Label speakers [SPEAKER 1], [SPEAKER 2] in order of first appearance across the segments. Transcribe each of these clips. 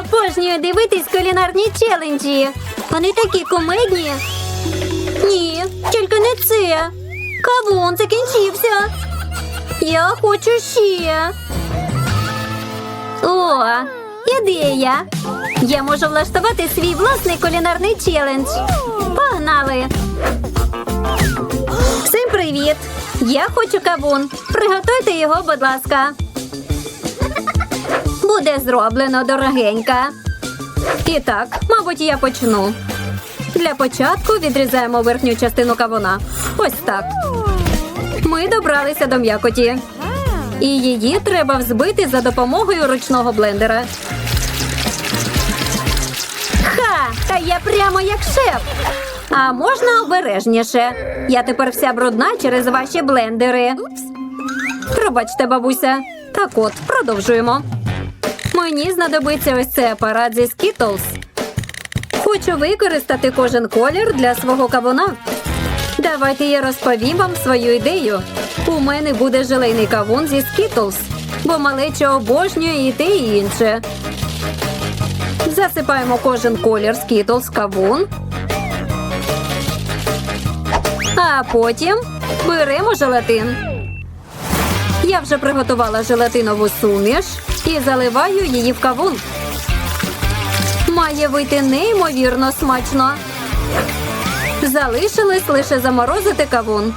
[SPEAKER 1] Обожнюю дивитись кулінарні челенджі. Вони такі комедні. Ні, тільки не це. Кавун закінчився. Я хочу ще. О, ідея. Я можу влаштувати свій власний кулінарний челендж. Погнали! Всім привіт! Я хочу кавун. Приготуйте його, будь ласка. Буде зроблено дорогенька. І так, мабуть, я почну. Для початку відрізаємо верхню частину кавуна. Ось так. Ми добралися до м'якоті. І її треба взбити за допомогою ручного блендера. Ха! Та я прямо як шеф. А можна обережніше. Я тепер вся брудна через ваші блендери. Пробачте, бабуся. Так от, продовжуємо. Мені знадобиться ось цей апарат зі Skittles. Хочу використати кожен колір для свого кавуна. Давайте я розповім вам свою ідею. У мене буде желейний кавун зі Skittles, бо малеча обожнює і те, і інше. Засипаємо кожен колір Skittles кавун. А потім беремо желатин. Я вже приготувала желатинову суміш і заливаю її в кавун. Має вийти неймовірно смачно. Залишилось лише заморозити кавун.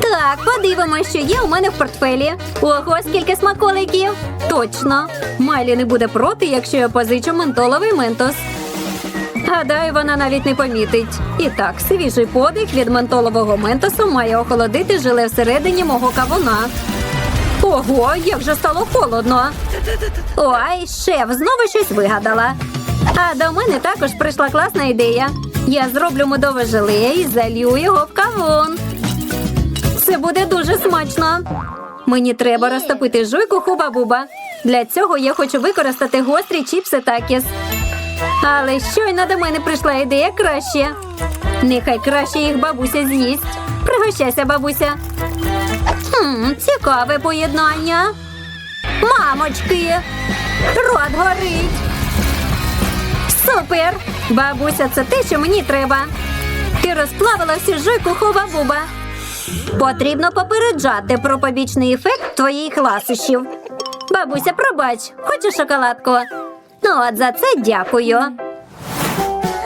[SPEAKER 1] Так, подивимося, що є у мене в портфелі. Ого, скільки смаколиків! Точно. Майлі не буде проти, якщо я позичу ментоловий ментос. Гадаю, вона навіть не помітить. І так, свіжий подих від ментолового ментосу має охолодити желе всередині мого кавуна. Ого, як же стало холодно. Ой, шеф, знову щось вигадала. А до мене також прийшла класна ідея. Я зроблю медове желе і залью його в кавун. Це буде дуже смачно. Мені треба розтопити жуйку хуба-буба. Для цього я хочу використати гострі чіпси такіс. Але щойно до мене прийшла ідея краще. Нехай краще їх бабуся з'їсть. Пригощайся, бабуся. Хм, цікаве поєднання. Мамочки! Рот горить. Супер! Бабуся, це те, що мені треба. Ти розплавила всю жуйку хуба-буба. Потрібно попереджати про побічний ефект твоїх ласощів. Бабуся, пробач, хочеш шоколадку? Ну, от за це дякую.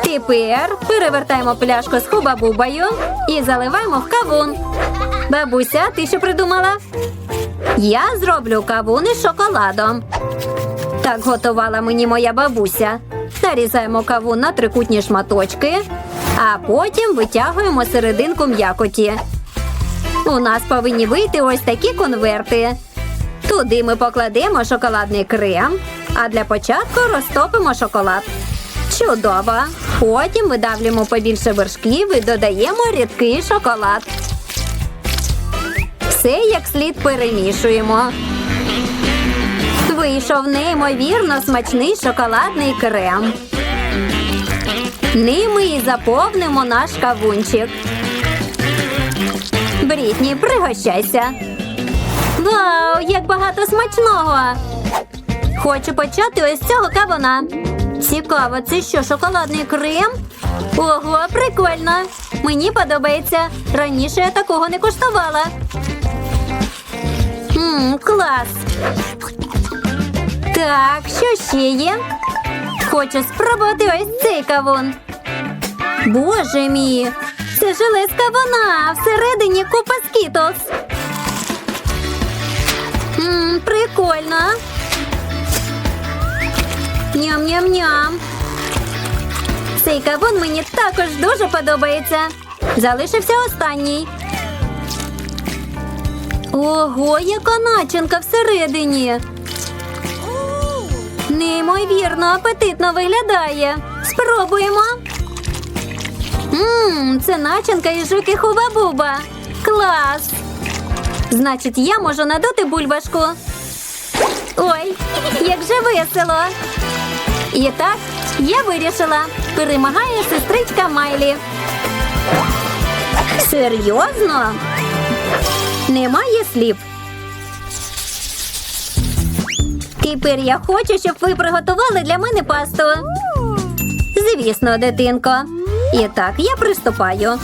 [SPEAKER 1] Тепер перевертаємо пляшку з хуба-бубою і заливаємо в кавун. Бабуся, ти що придумала? Я зроблю кавун із шоколадом. Так готувала мені моя бабуся. Нарізаємо кавун на трикутні шматочки, а потім витягуємо серединку м'якоті. У нас повинні вийти ось такі конверти. Туди ми покладемо шоколадний крем, а для початку розтопимо шоколад. Чудово! Потім видавлюємо побільше вершків і додаємо рідкий шоколад. Все як слід перемішуємо. Вийшов неймовірно смачний шоколадний крем. Ними і заповнимо наш кавунчик. Брітні, пригощайся. Вау, як багато смачного! Хочу почати ось цього кавуна. Цікаво, це що, шоколадний крем? Ого, прикольно! Мені подобається. Раніше я такого не куштувала. Ммм, клас. Так, що ще є? Хочу спробувати ось цей кавун. Боже мій! Це желе з кавуна, всередині купа скітлс. Ммм, прикольно. Ням-ням-ням. Цей кавун мені також дуже подобається. Залишився останній. Ого, яка начинка всередині. Неймовірно, апетитно виглядає. Спробуємо. Ммм, це начинка із жуки хуба-буба. Клас! Значить, я можу надути бульбашку. Ой, як же весело. І так, я вирішила. Перемагає сестричка Майлі. Серйозно? Немає слів. Тепер я хочу, щоб ви приготували для мене пасту. Звісно, дитинко. І так, я приступаю.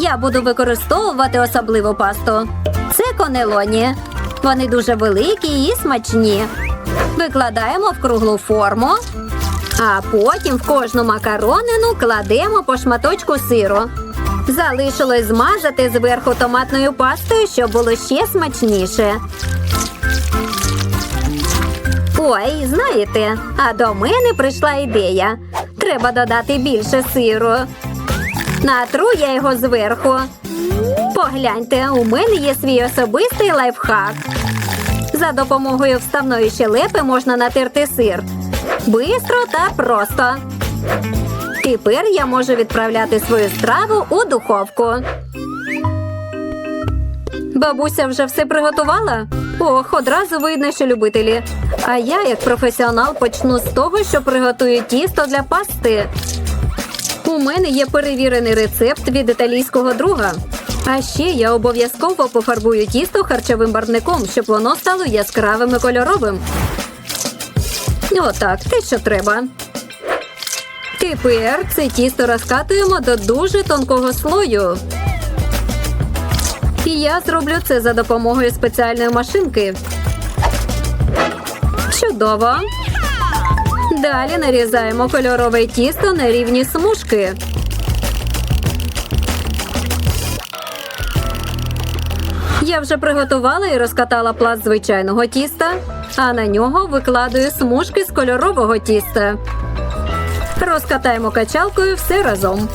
[SPEAKER 1] Я буду використовувати особливу пасту. Це конелоні. Вони дуже великі і смачні. Викладаємо в круглу форму, а потім в кожну макаронину кладемо по шматочку сиру. Залишилось змазати зверху томатною пастою, щоб було ще смачніше. Ой, знаєте, а до мене прийшла ідея. Треба додати більше сиру. Натру я його зверху. Погляньте, у мене є свій особистий лайфхак. За допомогою вставної щелепи можна натерти сир. Бистро та просто. Тепер я можу відправляти свою страву у духовку. Бабуся вже все приготувала? Ох, одразу видно, що любителі. А я, як професіонал, почну з того, що приготую тісто для пасти. У мене є перевірений рецепт від італійського друга. А ще я обов'язково пофарбую тісто харчовим барвником, щоб воно стало яскравим і кольоровим. Отак, те, що треба. Тепер це тісто розкатуємо до дуже тонкого слою. І я зроблю це за допомогою спеціальної машинки. Чудово. Далі нарізаємо кольорове тісто на рівні смужки. Я вже приготувала і розкатала пласт звичайного тіста, а на нього викладаю смужки з кольорового тіста. Розкатаємо качалкою все разом.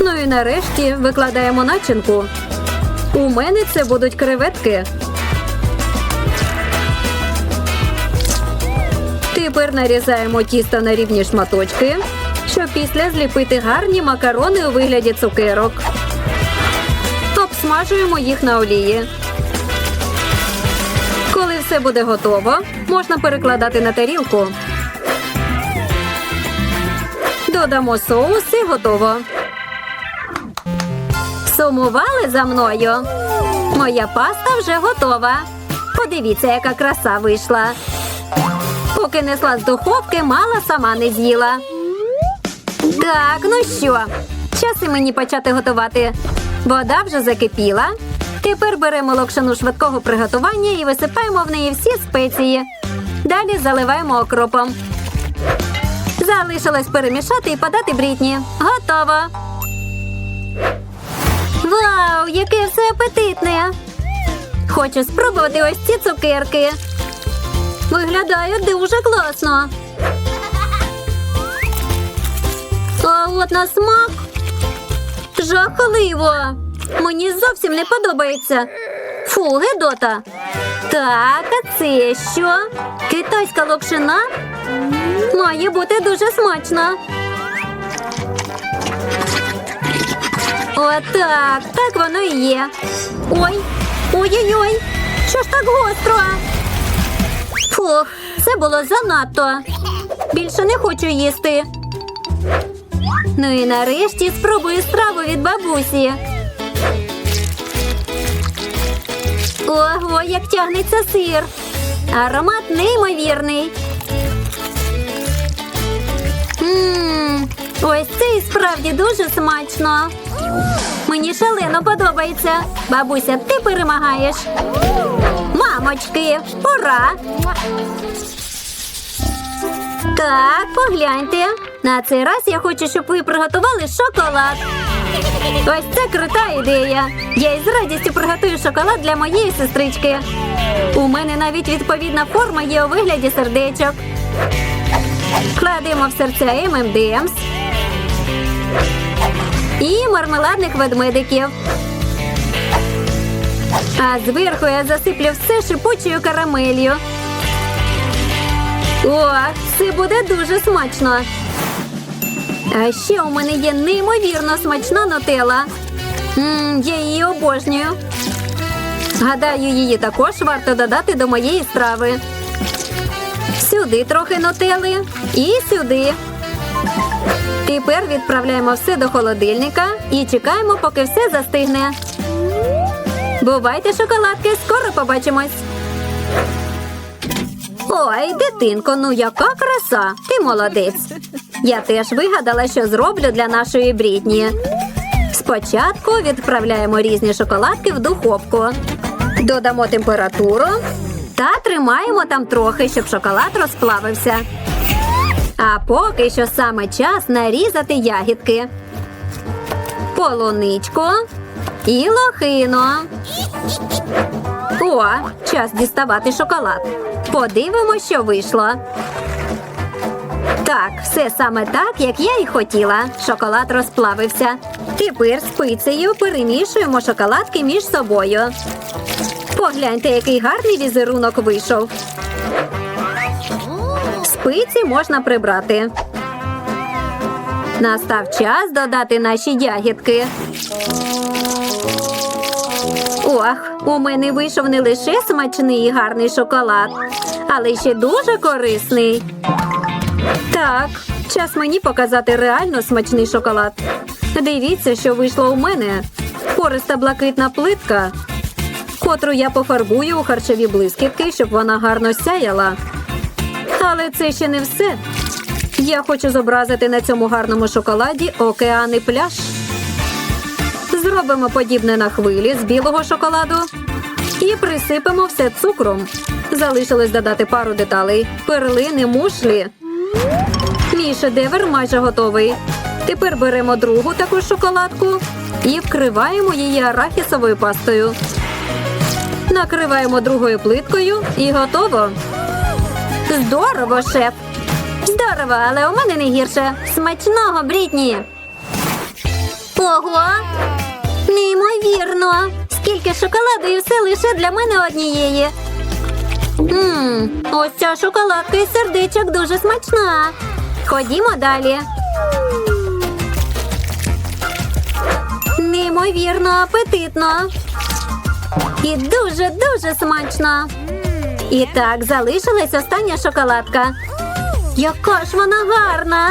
[SPEAKER 1] Ну і нарешті викладаємо начинку. У мене це будуть креветки. Тепер нарізаємо тісто на рівні шматочки, щоб після зліпити гарні макарони у вигляді цукерок. Обсмажуємо їх на олії. Коли все буде готово, можна перекладати на тарілку. Додамо соус і готово. Сумували за мною. Моя паста вже готова. Подивіться, яка краса вийшла. Поки несла з духовки, мала сама не з'їла. Так, ну що, час і мені почати готувати. Вода вже закипіла. Тепер беремо локшину швидкого приготування і висипаємо в неї всі спеції. Далі заливаємо окропом. Залишилось перемішати і подати брітні. Готово. Вау, яке все апетитне! Хочу спробувати ось ці цукерки. Виглядають дуже класно. А от на смак жахливо. Мені зовсім не подобається. Фу, гедота. Так, а це що? Китайська локшина? Має бути дуже смачно. Отак, так воно і є. Ой, ой-ой-ой, що ж так гостро? Фух, це було занадто. Більше не хочу їсти. Ну і нарешті спробую страву від бабусі. Ого, як тягнеться сир. Аромат неймовірний. Ммм, ось це і справді дуже смачно. Мені шалено подобається. Бабуся, ти перемагаєш. Мамочки, ура! Так, погляньте. На цей раз я хочу, щоб ви приготували шоколад. Ось це крута ідея. Я із радістю приготую шоколад для моєї сестрички. У мене навіть відповідна форма є у вигляді сердечок. Кладемо в серця ММДМС і мармеладних ведмедиків. А зверху я засиплю все шипучою карамелью. О, це буде дуже смачно. А ще у мене є неймовірно смачна нутелла. Мм, я її обожнюю. Гадаю, її також варто додати до моєї страви. Сюди трохи нутели і сюди. Тепер відправляємо все до холодильника і чекаємо, поки все застигне. Бувайте, шоколадки, скоро побачимось. Ой, дитинко, ну яка краса! Ти молодець. Я теж вигадала, що зроблю для нашої брідні. Спочатку відправляємо різні шоколадки в духовку. Додамо температуру та тримаємо там трохи, щоб шоколад розплавився. А поки що саме час нарізати ягідки. Полуничку і лохину. О, час діставати шоколад. Подивимось, що вийшло. Так, все саме так, як я і хотіла. Шоколад розплавився. Тепер спицею перемішуємо шоколадки між собою. Погляньте, який гарний візерунок вийшов. Спиці можна прибрати. Настав час додати наші ягідки. Ох, у мене вийшов не лише смачний і гарний шоколад, але ще дуже корисний. Так, час мені показати реально смачний шоколад. Дивіться, що вийшло у мене. Пориста блакитна плитка, котру я пофарбую у харчові блискітки, щоб вона гарно сяяла. Але це ще не все. Я хочу зобразити на цьому гарному шоколаді океан і пляж. Зробимо подібне на хвилі з білого шоколаду і присипемо все цукром. Залишилось додати пару деталей: перлини, мушлі. Мій шедевр майже готовий. Тепер беремо другу таку шоколадку і вкриваємо її арахісовою пастою. Накриваємо другою плиткою і готово. Здорово, шеф! Здорово, але у мене не гірше. Смачного, Брітні! Ого! Неймовірно! Скільки шоколаду і все лише для мене однієї. Ммм, ось ця шоколадка із сердечок дуже смачна. Ходімо далі. Неймовірно апетитно. І дуже-дуже смачно. І так, залишилась остання шоколадка. Яка ж вона гарна!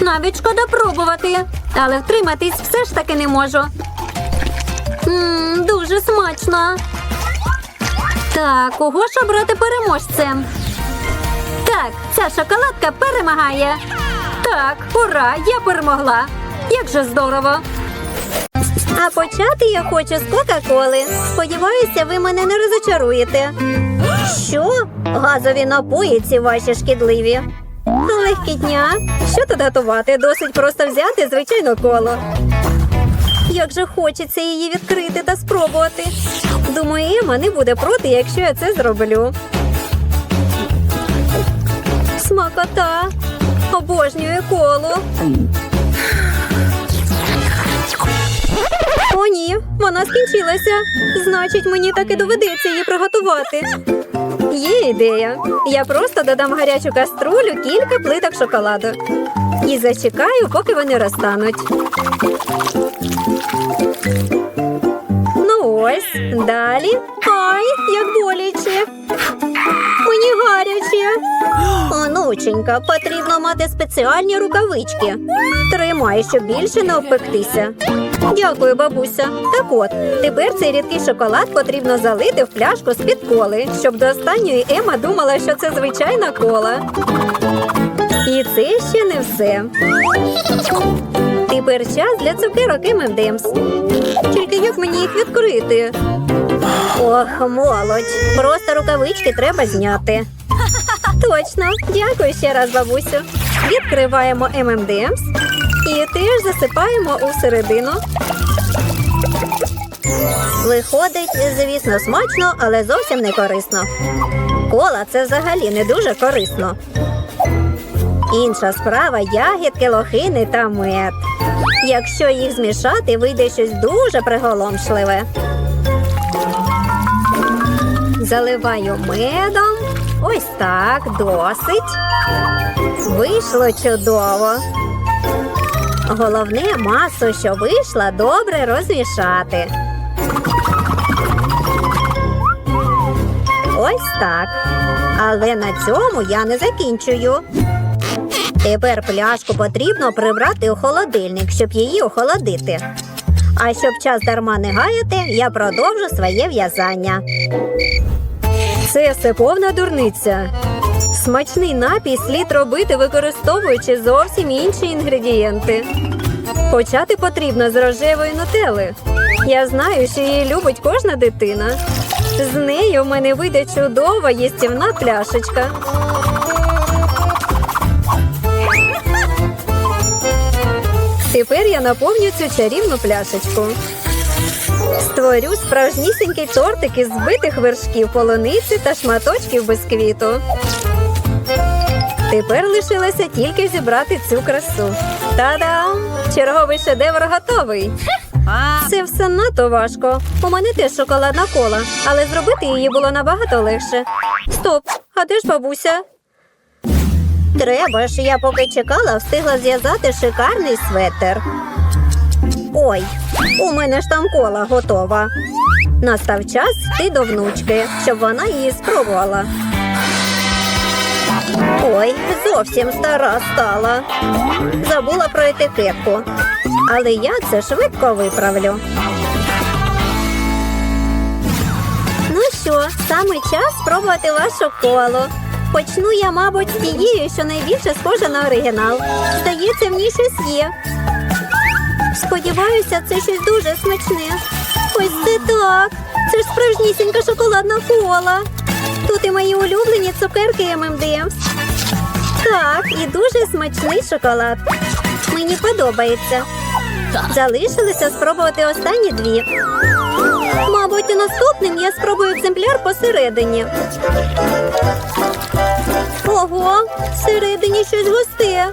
[SPEAKER 1] Навіть шкода пробувати, але втриматись все ж таки не можу. Ммм, дуже смачно. Так, кого ж обрати переможцем? Так, ця шоколадка перемагає. Так, ура, я перемогла. Як же здорово. А почати я хочу з Кока-Коли. Сподіваюся, ви мене не розочаруєте. Що? Газові напої ці ваші шкідливі. Легкітня. Що тут готувати? Досить просто взяти звичайну коло. Як же хочеться її відкрити та спробувати. Думаю, Ема не буде проти, якщо я це зроблю. Смакота. Обожнюю коло. О, ні, вона скінчилася. Значить, мені таки доведеться її приготувати. Є ідея. Я просто додам гарячу каструлю кілька плиток шоколаду. І зачекаю, поки вони розтануть. Онученька, потрібно мати спеціальні рукавички. Тримай, щоб більше не обпектися. Дякую, бабуся. Так от, тепер цей рідкий шоколад потрібно залити в пляшку з-під коли, щоб до останньої Ема думала, що це звичайна кола. І це ще не все. Тепер час для цукерок M&M's. Тільки як мені їх відкрити? Ох, молодь. Просто рукавички треба зняти. Точно. Дякую ще раз, бабусю. Відкриваємо M&M's і теж засипаємо у середину. Виходить, звісно, смачно, але зовсім не корисно. Кола це взагалі не дуже корисно. Інша справа ягідки, лохини та мед. Якщо їх змішати, вийде щось дуже приголомшливе. Заливаю медом. Ось так, досить. Вийшло чудово. Головне масу, що вийшла, добре розмішати. Ось так. Але на цьому я не закінчую. Тепер пляшку потрібно прибрати у холодильник, щоб її охолодити. А щоб час дарма не гаяти, я продовжу своє в'язання. Це все повна дурниця. Смачний напій слід робити, використовуючи зовсім інші інгредієнти. Почати потрібно з рожевої нутели. Я знаю, що її любить кожна дитина. З нею в мене вийде чудова їстівна пляшечка. Тепер я наповню цю чарівну пляшечку. Створю справжнісінький тортик із збитих вершків полуниці та шматочків бисквіту. Тепер лишилося тільки зібрати цю красу. Та-дам! Черговий шедевр готовий. Це все надто важко. У мене теж шоколадна кола, але зробити її було набагато легше. Стоп, а де ж бабуся? Треба ж, я поки чекала, встигла зв'язати шикарний светер. Ой, у мене ж там кола готова. Настав час йти до внучки, щоб вона її спробувала. Ой, зовсім стара стала. Забула про етикетку. Але я це швидко виправлю. Ну що, саме час спробувати вашу колу. Почну я, мабуть, з тією, що найбільше схожа на оригінал. Здається, ній щось є. Сподіваюся, це щось дуже смачне. Ось це так. Це ж справжнісінька шоколадна кола. Тут і мої улюблені цукерки M&M's. Так, і дуже смачний шоколад. Мені подобається. Залишилося спробувати останні дві. Мабуть, наступним я спробую екземпляр посередині. Ого, всередині щось густе.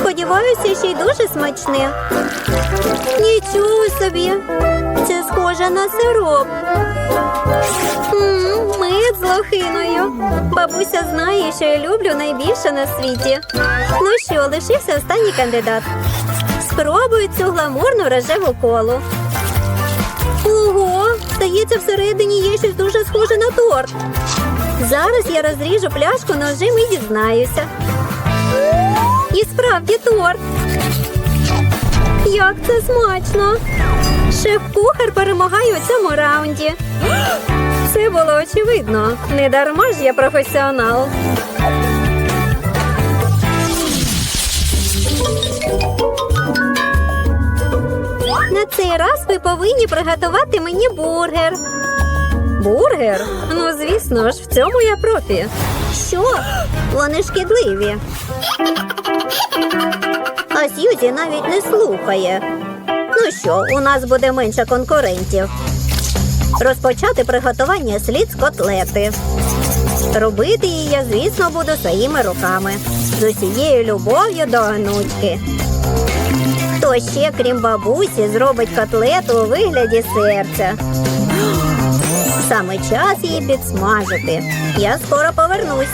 [SPEAKER 1] Сподіваюся, ще й дуже смачне. Нічого собі. Це схоже на сироп. М, Мед з лохиною. Бабуся знає, що я люблю найбільше на світі. Ну що, лишився останній кандидат. Спробую цю гламурну рожеву колу. Ого, здається, всередині є щось дуже схоже на торт. Зараз я розріжу пляшку ножем і дізнаюся. І справді торт. Як це смачно! Шеф-кухар перемагає у цьому раунді. Це було очевидно. Не дарма ж я професіонал. На цей раз ви повинні приготувати мені бургер. Бургер? Ну, звісно ж, в цьому я профі. Що? Вони шкідливі. А Сьюзі навіть не слухає. Ну що, у нас буде менше конкурентів. Розпочати приготування слід з котлети. Робити її я, звісно, буду своїми руками. З усією любов'ю до онучки. Хто ще, крім бабусі, зробить котлету у вигляді серця? Саме час її підсмажити. Я скоро повернусь.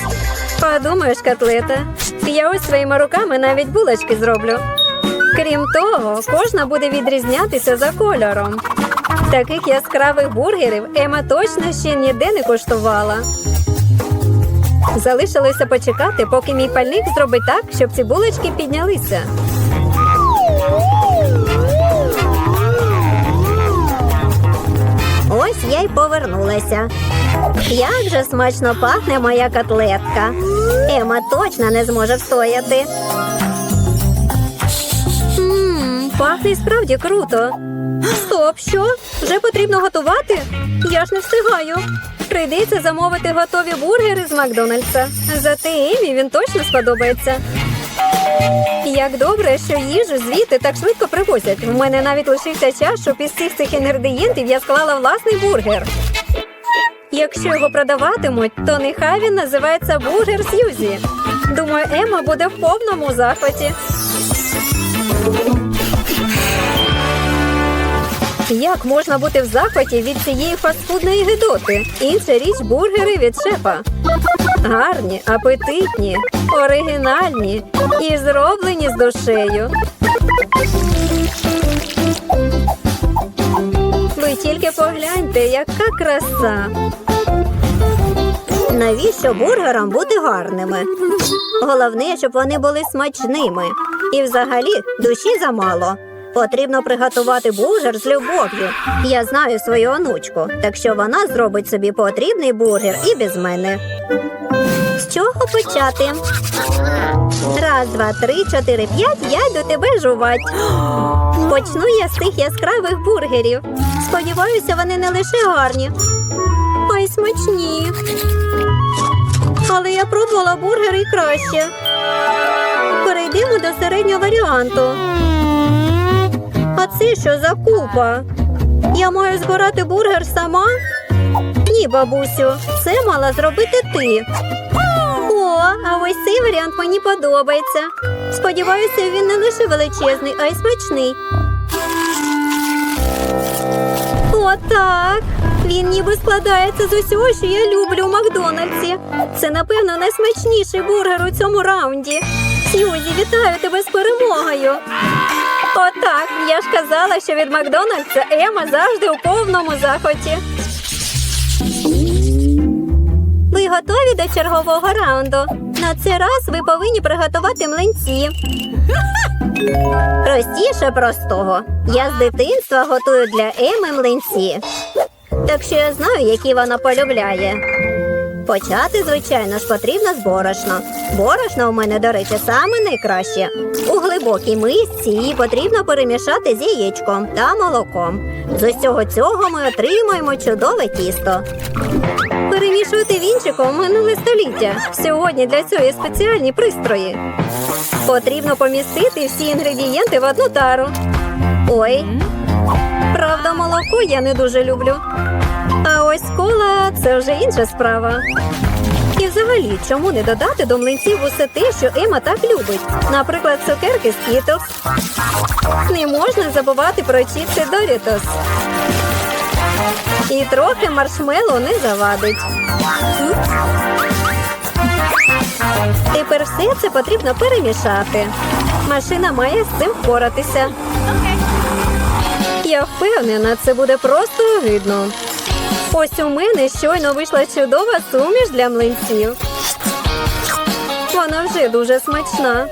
[SPEAKER 1] Подумаєш, котлета. Я ось своїми руками навіть булочки зроблю. Крім того, кожна буде відрізнятися за кольором. Таких яскравих бургерів Ема точно ще ніде не куштувала. Залишилося почекати, поки мій пальник зробить так, щоб ці булочки піднялися. Ось я й повернулася. Як же смачно пахне моя котлетка. Ема точно не зможе встояти. Ммм, пахне справді круто. Стоп, що? Вже потрібно готувати? Я ж не встигаю. Прийдеться замовити готові бургери з Макдональдса. Зате Емі він точно сподобається. Як добре, що їжу звідти так швидко привозять. У мене навіть лишився час, щоб із всіх цих інгредієнтів я склала власний бургер. Якщо його продаватимуть, то нехай він називається бургер Сьюзі. Думаю, Ема буде в повному захваті. Як можна бути в захваті від цієї фастфудної гидоти? Інша річ бургери від шефа. Гарні, апетитні, оригінальні і зроблені з душею. Ви тільки погляньте, яка краса. Навіщо бургерам бути гарними? Головне, щоб вони були смачними. І взагалі душі замало.
[SPEAKER 2] Потрібно приготувати бургер з любов'ю. Я знаю свою онучку, так що вона зробить собі потрібний бургер і без мене. З чого почати? Раз, два, три, чотири, п'ять. Я йду тебе жувати. Почну я з тих яскравих бургерів. Сподіваюся, вони не лише гарні, а й смачні. Але я пробувала бургери краще. Перейдемо до середнього варіанту. А це що за купа? Я маю збирати бургер сама? Ні, бабусю, це мала зробити ти. О, а ось цей варіант мені подобається. Сподіваюся, він не лише величезний, а й смачний. Отак. Він ніби складається з усього, що я люблю у Макдональдсі. Це, напевно, найсмачніший бургер у цьому раунді. Сьюзі, вітаю тебе з перемогою. Отак. Я ж казала, що від Макдональдса Ема завжди у повному захваті. Ви готові до чергового раунду? На цей раз ви повинні приготувати млинці. Простіше простого. Я з дитинства готую для Еми млинці. Так що я знаю, які вона полюбляє. Почати, звичайно ж, потрібно з борошна. Борошно у мене, до речі, саме найкраще. У глибокій мисці її потрібно перемішати з яєчком та молоком. З усього цього ми отримаємо чудове тісто. Перемішувати вінчиком минуле століття. Сьогодні для цього є спеціальні пристрої. Потрібно помістити всі інгредієнти в одну тару. Ой, правда, молоко я не дуже люблю. Ось кола це вже інша справа. І взагалі, чому не додати до млинців усе те, що Ема так любить? Наприклад, цукерки з Кітос. Не можна забувати про чіпси Дорітос. І трохи маршмеллоу не завадить. Тепер все це потрібно перемішати. Машина має з цим впоратися. Я впевнена, це буде просто огидно. Ось у мене щойно вийшла чудова суміш для млинців. Вона вже дуже смачна.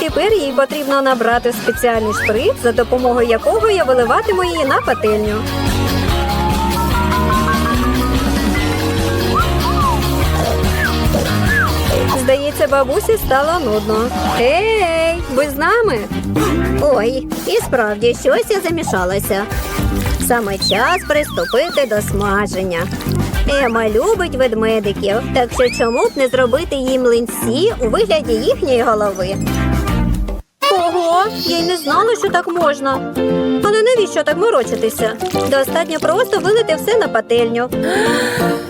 [SPEAKER 2] Тепер їй потрібно набрати спеціальний шприц, за допомогою якого я виливатиму її на пательню. Здається, бабусі стало нудно. Ей, ви з нами? Ой, і справді щось я замішалася. Саме час приступити до смаження. Ема любить ведмедиків, так що чому б не зробити їй млинці у вигляді їхньої голови? Ого, я й не знала, що так можна. Але навіщо так морочитися? Достатньо просто вилити все на пательню.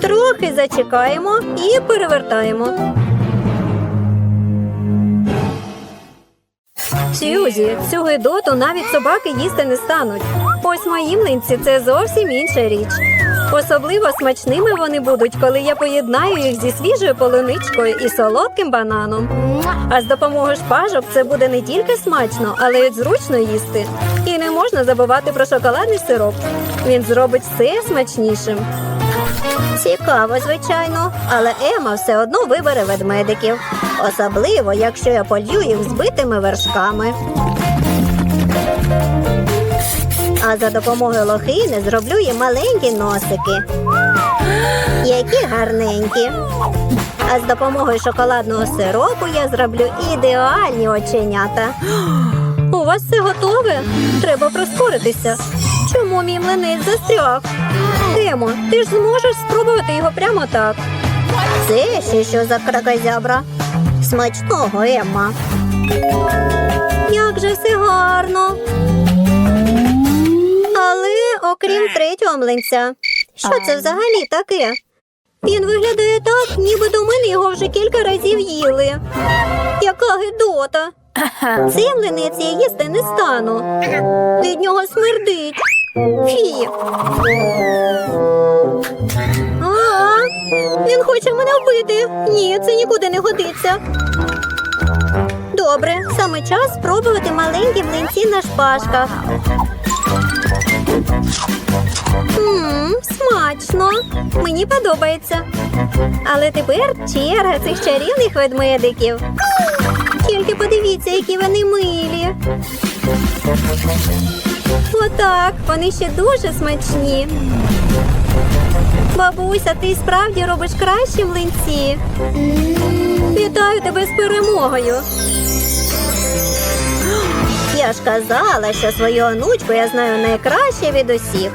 [SPEAKER 2] Трохи зачекаємо і перевертаємо. Сьюзі, цю гидоту навіть собаки їсти не стануть. Ось мої млинці це зовсім інша річ. Особливо смачними вони будуть, коли я поєднаю їх зі свіжою полуничкою і солодким бананом. А з допомогою шпажок це буде не тільки смачно, але й зручно їсти. І не можна забувати про шоколадний сироп. Він зробить все смачнішим. Цікаво, звичайно, але Ема все одно вибере ведмедиків. Особливо, якщо я полью їх збитими вершками. А за допомогою лохини зроблю їм маленькі носики. Які гарненькі. А з допомогою шоколадного сиропу я зроблю ідеальні оченята. У вас все готове? Треба прискоритися. Чому мій млинець застряг? Емо, ти ж зможеш спробувати його прямо так. Це ще що за кракозябра? Смачного, Емма. Як же все гарно. Але окрім третього млинця, що це взагалі таке? Він виглядає так, ніби до мене його вже кілька разів їли. Яка гидота. Цей млинець я їсти не стану. Від нього смердить. Фі. А, він хоче мене вбити. Ні, це нікуди не годиться. Добре, саме час спробувати маленькі млинці на шпажках. Ммм, смачно. Мені подобається. Але тепер черга цих чарівних ведмедиків. Тільки подивіться, які вони милі. Отак, вони ще дуже смачні. Бабуся, ти справді робиш кращі млинці. Вітаю тебе з перемогою. Я ж казала, що свою онучку я знаю найкраще від усіх.